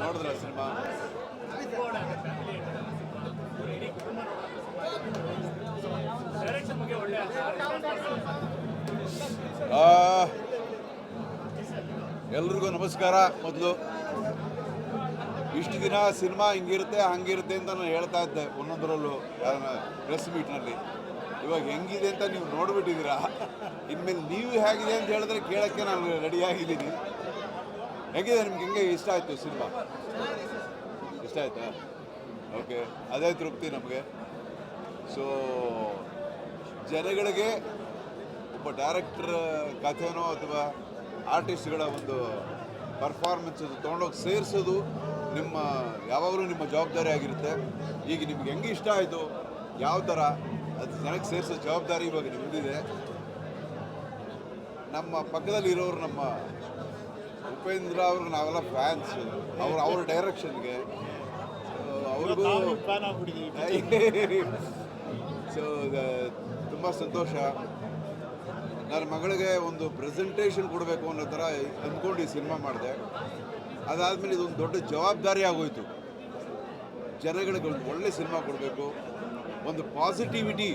ನೋಡಿದ್ರ ಸಿನಿಮಾ ಎಲ್ರಿಗೂ ನಮಸ್ಕಾರ. ಮೊದಲು ಇಷ್ಟು ದಿನ ಸಿನಿಮಾ ಹಿಂಗಿರುತ್ತೆ, ಹಂಗಿರುತ್ತೆ ಅಂತ ನಾನು ಹೇಳ್ತಾ ಇದ್ದೆ ಒಂದೊಂದರಲ್ಲೂ ಪ್ರೆಸ್ ಮೀಟ್ನಲ್ಲಿ ಇವಾಗ ಹೆಂಗಿದೆ ಅಂತ ನೀವು ನೋಡ್ಬಿಟ್ಟಿದ್ದೀರಾ? ಇನ್ಮೇಲೆ ನೀವು ಹೇಗಿದೆ ಅಂತ ಹೇಳಿದ್ರೆ ಕೇಳೋಕ್ಕೆ ನಾನು ರೆಡಿ ಆಗಿದ್ದೀನಿ. ಹೆಂಗಿದೆ ನಿಮ್ಗೆ? ಹೆಂಗೆ? ಇಷ್ಟ ಆಯಿತು ಸಿನಿಮಾ? ಇಷ್ಟ ಆಯ್ತಾ? ಓಕೆ ಅದೇ ತೃಪ್ತಿ ನಮಗೆ. ಸೊ ಜನಗಳಿಗೆ ಒಬ್ಬ ಡೈರೆಕ್ಟ್ರ್ ಕಥೆನೋ ಅಥವಾ ಆರ್ಟಿಸ್ಟ್ಗಳ ಒಂದು ಪರ್ಫಾರ್ಮೆನ್ಸ್ ತೊಗೊಂಡೋಗಿ ಸೇರಿಸೋದು ನಿಮ್ಮ, ಯಾವಾಗಲೂ ನಿಮ್ಮ ಜವಾಬ್ದಾರಿ ಆಗಿರುತ್ತೆ. ಈಗ ನಿಮ್ಗೆ ಹೆಂಗೆ ಇಷ್ಟ ಆಯಿತು? ಯಾವ ಥರ ಅದು ಜನಕ್ಕೆ ಸೇರಿಸೋ ಜವಾಬ್ದಾರಿ ಇವಾಗ ನಿಮ್ಮದಿದೆ ನಮ್ಮ ಪಕ್ಕದಲ್ಲಿರೋರು ನಮ್ಮ ಉಪೇಂದ್ರ ಅವ್ರಿಗೆ ನಾವೆಲ್ಲ ಫ್ಯಾನ್ಸ್ ಅವ್ರ ಅವ್ರ ಡೈರೆಕ್ಷನ್ಗೆ ಅವ್ರಿಗೂ ಸೊ ತುಂಬ ಸಂತೋಷ. ನನ್ನ ಮಗಳಿಗೆ ಒಂದು ಪ್ರೆಸೆಂಟೇಷನ್ ಕೊಡಬೇಕು ಅನ್ನೋ ಥರ ಅಂದ್ಕೊಂಡು ಈ ಸಿನಿಮಾ ಮಾಡಿದೆ. ಅದಾದಮೇಲೆ ಇದೊಂದು ದೊಡ್ಡ ಜವಾಬ್ದಾರಿ ಆಗೋಯಿತು. ಜನಗಳಿಗೆ ಒಂದು ಒಳ್ಳೆ ಸಿನಿಮಾ ಕೊಡಬೇಕು. ಒಂದು ಪಾಸಿಟಿವಿಟಿ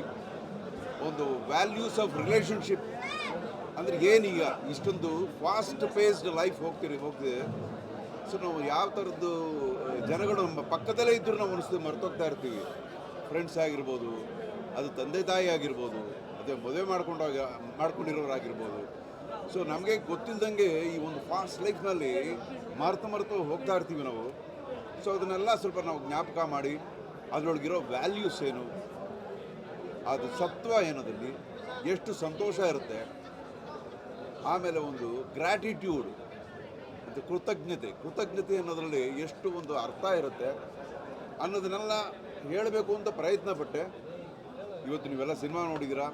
ಒಂದು ವ್ಯಾಲ್ಯೂಸ್ ಆಫ್ ರಿಲೇಷನ್ಶಿಪ್ ಅಂದರೆ ಏನೀಗ ಇಷ್ಟೊಂದು ಫಾಸ್ಟ್ ಪೇಸ್ಡ್ ಲೈಫ್ ಹೋಗ್ತೀರಿ ಹೋಗ್ತಿದೆ ಸೊ ನಾವು ಯಾವ ಥರದ್ದು ಜನಗಳು ನಮ್ಮ ಪಕ್ಕದಲ್ಲೇ ಇದ್ದರೂ ನಾವು ಅನಿಸ್ತದೆ ಮರ್ತೋಗ್ತಾ ಇರ್ತೀವಿ. ಫ್ರೆಂಡ್ಸ್ ಆಗಿರ್ಬೋದು, ಅದು ತಂದೆ ತಾಯಿ ಆಗಿರ್ಬೋದು, ಅದೇ ಮದುವೆ ಮಾಡ್ಕೊಂಡಾಗ ಮಾಡ್ಕೊಂಡಿರೋರಾಗಿರ್ಬೋದು ಸೊ ನಮಗೆ ಗೊತ್ತಿಲ್ಲದಂಗೆ ಈ ಒಂದು ಫಾಸ್ಟ್ ಲೈಫ್ನಲ್ಲಿ ಮರೆತು ಮರೆತು ಹೋಗ್ತಾ ಇರ್ತೀವಿ ನಾವು. ಸೊ ಅದನ್ನೆಲ್ಲ ಸ್ವಲ್ಪ ನಾವು ಜ್ಞಾಪಕ ಮಾಡಿ ಅದರೊಳಗಿರೋ ವ್ಯಾಲ್ಯೂಸ್ ಏನು? ಅದು ಸತ್ವ ಏನದಲ್ಲಿ? ಎಷ್ಟು ಸಂತೋಷ ಇರುತ್ತೆ? ಆಮೇಲೆ ಒಂದು ಗ್ರ್ಯಾಟಿಟ್ಯೂಡ್ ಮತ್ತು ಕೃತಜ್ಞತೆ. ಕೃತಜ್ಞತೆ ಅನ್ನೋದರಲ್ಲಿ ಎಷ್ಟು ಒಂದು ಅರ್ಥ ಇರುತ್ತೆ ಅನ್ನೋದನ್ನೆಲ್ಲ ಹೇಳಬೇಕು ಅಂತ ಪ್ರಯತ್ನ ಪಟ್ಟೆ ಇವತ್ತು ನೀವೆಲ್ಲ ಸಿನಿಮಾ ನೋಡಿದ್ದೀರಾ?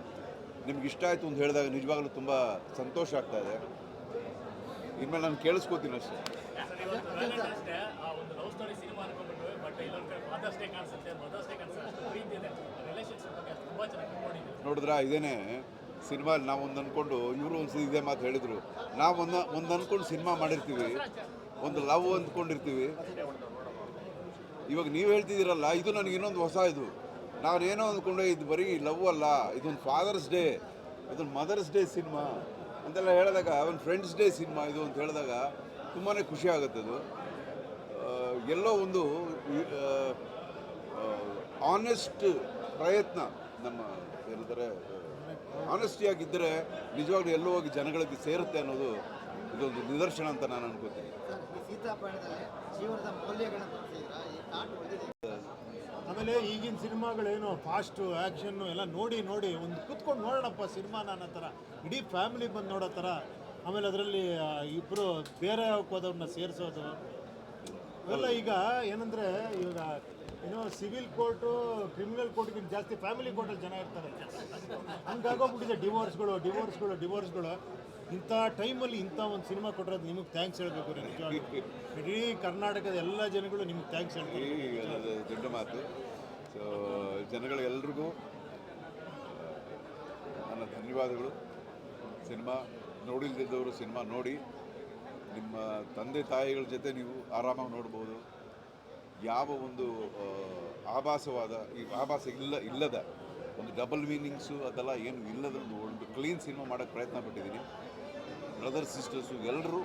ನಿಮ್ಗೆ ಇಷ್ಟ ಆಯಿತು ಅಂತ ಹೇಳಿದಾಗ ನಿಜವಾಗ್ಲೂ ತುಂಬ ಸಂತೋಷ ಆಗ್ತಾ ಇದೆ. ಇನ್ಮೇಲೆ ನಾನು ಕೇಳಿಸ್ಕೋತೀನಿ ಅಷ್ಟೇ ಅಷ್ಟೇ ಆ ಒಂದು ಲವ್ ಸ್ಟೋರಿ ಸಿನಿಮಾ ಅನ್ಕೊಂಡ್ಬಿಟ್ಟು ಬಟ್ ನೋಡಿದ್ರಾ, ಇದೇನೆ ಸಿನಿಮಾ ನಾವು ಒಂದು ಅಂದ್ಕೊಂಡು ಇವರು ಒಂದು ಇದೇ ಮಾತು ಹೇಳಿದರು. ನಾವು ಒಂದು ಒಂದು ಅಂದ್ಕೊಂಡು ಸಿನಿಮಾ ಮಾಡಿರ್ತೀವಿ. ಒಂದು ಲವ್ ಅಂದ್ಕೊಂಡಿರ್ತೀವಿ. ಇವಾಗ ನೀವು ಹೇಳ್ತಿದ್ದೀರಲ್ಲ, ಇದು ನನಗೆ ಇನ್ನೊಂದು ಹೊಸ ಇದು. ನಾವೇನೋ ಅಂದ್ಕೊಂಡೆ, ಇದು ಬರೀ ಲವ್ ಅಲ್ಲ, ಇದೊಂದು ಫಾದರ್ಸ್ ಡೇ ಇದೊಂದು ಮದರ್ಸ್ ಡೇ ಸಿನಿಮಾ ಅಂತೆಲ್ಲ ಹೇಳಿದಾಗ, ಒಂದು ಫ್ರೆಂಡ್ಸ್ ಡೇ ಸಿನಿಮಾ ಇದು ಅಂತ ಹೇಳಿದಾಗ ತುಂಬಾ ಖುಷಿ ಆಗುತ್ತೆ ಅದು. ಎಲ್ಲೋ ಒಂದು ಆನೆಸ್ಟ್ ಪ್ರಯತ್ನ ನಮ್ಮ ಏನಂದರೆ ಆನೆಸ್ಟಿಯಾಗಿದ್ದರೆ ನಿಜವಾಗ್ಲೂ ಎಲ್ಲೋ ಹೋಗಿ ಜನಗಳಿಗೆ ಸೇರುತ್ತೆ ಅನ್ನೋದು ಇದೊಂದು ನಿದರ್ಶನ ಅಂತ ನಾನು ಅನ್ಕೋತೀನಿ. ಈ ಸೀತಾಪಯಣದಲ್ಲಿ ಜೀವನದ ಮೌಲ್ಯಗಳನ್ನ ತೋರಿಸಿದ್ರ ಈ ಕಾಟು ಆಮೇಲೆ ಈಗಿನ ಸಿನಿಮಾಗಳೇನು ಫಾಸ್ಟು ಆ್ಯಕ್ಷನ್ನು ಎಲ್ಲ ನೋಡಿ ನೋಡಿ ಒಂದು ಕೂತ್ಕೊಂಡು ನೋಡೋಣಪ್ಪ ಸಿನಿಮಾನ ಅನ್ನೋ ಥರ. ಇಡೀ ಫ್ಯಾಮಿಲಿ ಬಂದು ನೋಡೋ ಥರ. ಆಮೇಲೆ ಅದರಲ್ಲಿ ಇಬ್ಬರು ಬೇರೆ ಹೋದವ್ರನ್ನ ಸೇರಿಸೋದು ಅವೆಲ್ಲ ಈಗ ಏನಂದ್ರೆ, ಇವಾಗ, ಏನೋ ಸಿವಿಲ್ ಕೋರ್ಟು, ಕ್ರಿಮಿನಲ್ ಕೋರ್ಟ್ಗಿಂತ ಜಾಸ್ತಿ ಫ್ಯಾಮಿಲಿ ಕೋರ್ಟಲ್ಲಿ ಜನ ಇರ್ತಾರೆ. ಹಂಗಾಗೋಗ್ಬಿಟ್ಟಿದೆ ಡಿವೋರ್ಸ್ಗಳು ಡಿವೋರ್ಸ್ಗಳು ಡಿವೋರ್ಸ್ಗಳು. ಇಂಥ ಟೈಮಲ್ಲಿ ಇಂಥ ಒಂದು ಸಿನಿಮಾ ಕೊಟ್ಟಿರೋದು ನಿಮಗೆ ಥ್ಯಾಂಕ್ಸ್ ಹೇಳಬೇಕು ರೀ ಇಡೀ ಕರ್ನಾಟಕದ ಎಲ್ಲ ಜನಗಳು ನಿಮಗೆ ಥ್ಯಾಂಕ್ಸ್ ಹೇಳ್ತೀವಿ ದೊಡ್ಡ ಮಾತು. ಸೊ ಜನಗಳೆಲ್ರಿಗೂ ನನ್ನ ಧನ್ಯವಾದಗಳು. ಸಿನಿಮಾ ನೋಡಿಲ್ದಿದ್ದವರು ಸಿನಿಮಾ ನೋಡಿ. ನಿಮ್ಮ ತಂದೆ ತಾಯಿಗಳ ಜೊತೆ ನೀವು ಆರಾಮಾಗಿ ನೋಡ್ಬೋದು. ಯಾವ ಒಂದು ಆಭಾಸವಾದ, ಈ ಆಭಾಸ ಇಲ್ಲ, ಇಲ್ಲದ ಒಂದು ಡಬಲ್ ಮೀನಿಂಗ್ಸು ಅದೆಲ್ಲ ಏನು ಇಲ್ಲದ ಒಂದು ಕ್ಲೀನ್ ಸಿನಿಮಾ ಮಾಡೋಕ್ಕೆ ಪ್ರಯತ್ನ ಪಟ್ಟಿದ್ದೀನಿ. ಬ್ರದರ್ ಸಿಸ್ಟರ್ಸು ಎಲ್ಲರೂ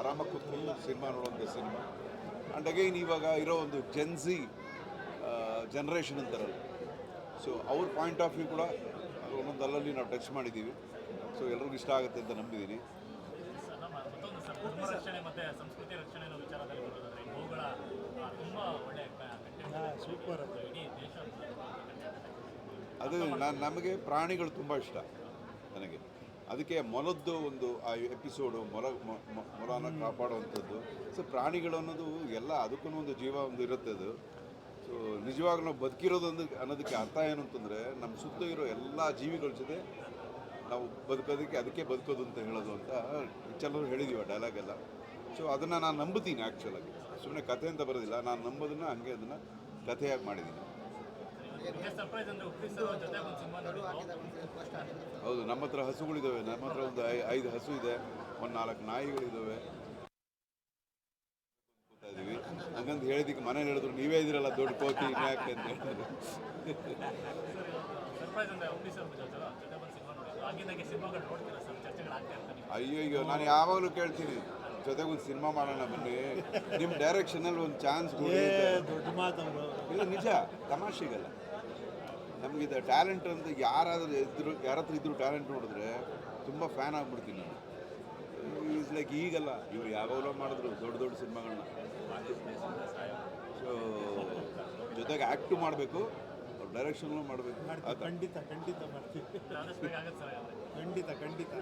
ಆರಾಮಾಗಿ ಕೂತ್ಕೊಂಡು ಸಿನಿಮಾ ನೋಡುವಂಥ ಸಿನಿಮಾ. ಆ್ಯಂಡ್ ಅಗೈನ್ ಇವಾಗ ಇರೋ ಒಂದು ಜೆನ್ಸಿ ಜನ್ರೇಷನ್ ಅಂತಾರಲ್ಲ. ಸೊ ಅವ್ರ ಪಾಯಿಂಟ್ ಆಫ್ ವ್ಯೂ ಕೂಡ ಒಂದೊಂದು ಅಲ್ಲಲ್ಲಿ ನಾವು ಟಚ್ ಮಾಡಿದ್ದೀವಿ. ಸೊ ಎಲ್ರಿಗೂ ಇಷ್ಟ ಆಗುತ್ತೆ ಅಂತ ನಂಬಿದ್ದೀನಿ. ಮತ್ತೊಂದು ರಕ್ಷಣೆ ಮತ್ತೆ ಸಂಸ್ಕೃತಿ ರಕ್ಷಣೆ ಅನ್ನೋ ವಿಚಾರದಲ್ಲಿ ಬರೋದಾದ್ರೆ ತುಂಬಾ ಸೂಪರ್ ಅದು ಇಡೀ ದೇಶ ಅದು ನಾನು ನಮಗೆ ಪ್ರಾಣಿಗಳು ತುಂಬ ಇಷ್ಟ ನನಗೆ. ಅದಕ್ಕೆ ಮೊಲದ್ದು ಒಂದು ಆ ಎಪಿಸೋಡು ಮೊಲ ಮೊಲನ ಕಾಪಾಡುವಂಥದ್ದು. ಸೊ ಪ್ರಾಣಿಗಳು ಅನ್ನೋದು ಎಲ್ಲ ಅದಕ್ಕೂ ಒಂದು ಜೀವ ಒಂದು ಇರುತ್ತೆ ಅದು. ಸೊ ನಿಜವಾಗ್ಲೂ ನಾವು ಬದುಕಿರೋದೊಂದು ಅನ್ನೋದಕ್ಕೆ ಅರ್ಥ ಏನು ಅಂತಂದರೆ ನಮ್ಮ ಸುತ್ತ ಇರೋ ಎಲ್ಲ ಜೀವಿಗಳ ಜೊತೆ ನಾವು ಬದುಕೋದಕ್ಕೆ ಅದಕ್ಕೆ ಬದುಕೋದು ಅಂತ ಹೇಳೋದು ಅಂತ ಕೆಲವರು ಹೇಳಿದೀವಿ ಆ ಡೈಲಾಗ್ ಎಲ್ಲ. ಸೊ ಅದನ್ನು ನಾನು ನಂಬುತ್ತೀನಿ ಆ್ಯಕ್ಚುಲಾಗಿ ಸುಮ್ಮನೆ ಕಥೆ ಅಂತ ಬರೋದಿಲ್ಲ ನಾನು ನಂಬೋದನ್ನು ಹಂಗೆ ಅದನ್ನು ಕಥೆಯಾಗಿ ಮಾಡಿದ್ದೀನಿ ಹೌದು ನಮ್ಮ ಹತ್ರ ಹಸುಗಳಿದ್ದಾವೆ ನಮ್ಮ ಹತ್ರ ಒಂದು ಐ- ಐದು ಹಸು ಇದೆ ಒಂದು ನಾಲ್ಕು ನಾಯಿಗಳಿದ್ದಾವೆ ಇದ್ದೀವಿ ಹಂಗಂತ ಹೇಳಿದಕ್ಕೆ ಮನೇಲಿ ಹೇಳಿದ್ರು ನೀವೇ ಇದ್ದೀರಲ್ಲ ದೊಡ್ಡ ಕೋತಿ ಯಾಕೆ ಅಂತ ಹೇಳಿದ್ರು. ಸರ್ಪ್ರೈಸ್ ಅಂದ್ರೆ ಉಪ್ಪಿ ಸರ್ ಜೊತೆ ಜೊತೆ ಒಂದು ಸಿನಿಮಾ ನೋಡಿದ್ದು ಆಗಿಂದಾಗೆ ಸಿನಿಮಾಗಳು ನೋಡ್ತೀರಾ ಸರ್? ಚರ್ಚೆಗಳು ಆಗ್ತಾ ಇರ್ತಾರೆ ನೀವು ಅಯ್ಯೋ ಅಯ್ಯೋ ನಾನು ಯಾವಾಗಲೂ ಕೇಳ್ತೀನಿ. ಜೊತೆಗೆ ಒಂದು ಸಿನಿಮಾ ಮಾಡೋಣ ಬನ್ನಿ. ನಿಮ್ಮ ಡೈರೆಕ್ಷನಲ್ಲಿ ಒಂದು ಚಾನ್ಸ್ ಕೊಡಿ. ದೊಡ್ಡ ಮಾತವರು ಇಲ್ಲ ನಿಜ ತಮಾಷೆಗಲ್ಲ. ನಮಗಿದೆ ಟ್ಯಾಲೆಂಟ್ ಅಂತ ಯಾರಾದರೂ ಇದ್ರು ಯಾರ ಹತ್ರ ಇದ್ರು ಟ್ಯಾಲೆಂಟ್ ನೋಡಿದ್ರೆ ತುಂಬ ಫ್ಯಾನ್ ಆಗಿಬಿಡ್ತೀನಿ ನಾನು. ಈಸ್ ಲೈಕ್ ಈಗಲ್ಲ ಇವ್ರು ಯಾವಾಗಲೂ ಮಾಡಿದ್ರು ದೊಡ್ಡ ದೊಡ್ಡ ಸಿನಿಮಾಗಳನ್ನ ಸೊ ಜೊತೆಗೆ ಆ್ಯಕ್ಟು ಮಾಡಬೇಕು. ಡೈರೆಕ್ಷನ್ಲು ಮಾಡಬೇಕು. ಖಂಡಿತ ಖಂಡಿತ ಮಾಡ್ತೀವಿ. ಖಂಡಿತ ಖಂಡಿತ.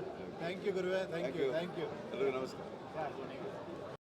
ಥ್ಯಾಂಕ್ ಯು ಗುರುವೆ. Thank thank you you thank you ಎಲ್ಲರಿಗೂ ನಮಸ್ಕಾರ.